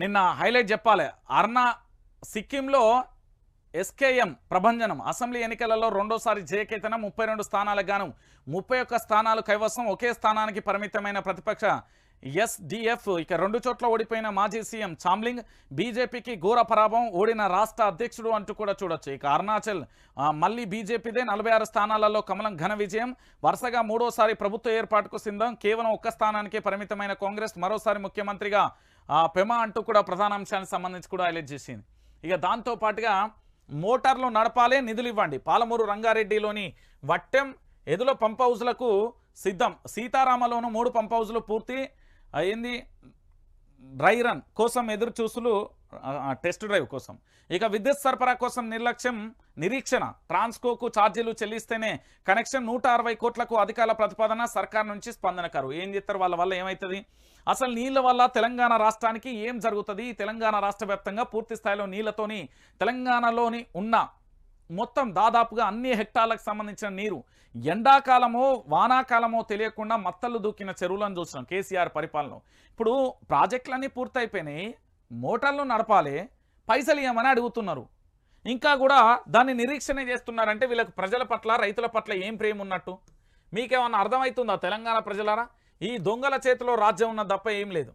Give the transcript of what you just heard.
నిన్న హైలైట్ చెప్పాలి. అర్నా సిక్కింలో ఎస్కేఎం ప్రభంజనం అసెంబ్లీ ఎన్నికలలో రెండోసారి జయకేతన ముప్పై రెండు స్థానాలకు గాను ముప్పై ఒక్క స్థానాలు కైవసం ఒకే స్థానానికి పరిమితమైన ప్రతిపక్ష ఎస్డిఎఫ్ ఇక రెండు చోట్ల ఓడిపోయిన మాజీ సీఎం చామ్లింగ్ బీజేపీకి ఘోర పరాభవం ఓడిన రాష్ట్ర అధ్యక్షుడు అంటూ కూడా చూడొచ్చు. ఇక అరుణాచల్ మళ్ళీ బీజేపీదే నలభై ఆరు స్థానాలలో కమలం ఘన విజయం. వరుసగా మూడోసారి ప్రభుత్వ ఏర్పాటుకు సిద్ధం కేవలం ఒక్క స్థానానికే పరిమితమైన కాంగ్రెస్ మరోసారి ముఖ్యమంత్రిగా పెమా అంటూ కూడా ప్రధాన అంశానికి సంబంధించి కూడా హైలైట్ చేసింది. ఇక దాంతో పాటుగా మోటార్లు నడపాలే నిధులు ఇవ్వండి. పాలమూరు రంగారెడ్డిలోని వట్టెం ఎదుల పంప్ హౌజ్లకు సిద్ధం. సీతారామలోను మూడు పంప్ హౌజ్లు పూర్తి. అయింది డ్రై రన్ కోసం ఎదురు చూసులు టెస్ట్ డ్రైవ్ కోసం. ఇక విద్యుత్ సరఫరా కోసం నిర్లక్ష్యం నిరీక్షణ. ట్రాన్స్కోకు ఛార్జీలు చెల్లిస్తేనే కనెక్షన్ నూట అరవై కోట్లకు అధికారుల ప్రతిపాదన సర్కార్ నుంచి స్పందన కరువు ఏం చేస్తారు? వాళ్ళ వల్ల ఏమవుతుంది అసలు నీళ్ళ వల్ల తెలంగాణ రాష్ట్రానికి ఏం జరుగుతుంది? తెలంగాణ రాష్ట్ర పూర్తి స్థాయిలో నీళ్ళతోని తెలంగాణలోని ఉన్న మొత్తం దాదాపుగా అన్ని హెక్టార్లకు సంబంధించిన నీరు ఎండాకాలమో వానాకాలమో తెలియకుండా మత్తలు దూకిన చెరువులను చూసినాం కేసీఆర్ పరిపాలన ఇప్పుడు ప్రాజెక్టులన్నీ పూర్తయిపోయినాయి మోటార్లు నడపాలి పైసలు ఇవ్వమని అడుగుతున్నారు. ఇంకా కూడా దాన్ని నిరీక్షణ చేస్తున్నారంటే వీళ్ళకి ప్రజల పట్ల రైతుల పట్ల ఏం ప్రేమ ఉన్నట్టు? మీకేమన్నా అర్థమవుతుందా తెలంగాణ ప్రజలారా? ఈ దొంగల చేతిలో రాజ్యం ఉన్న తప్ప ఏం లేదు.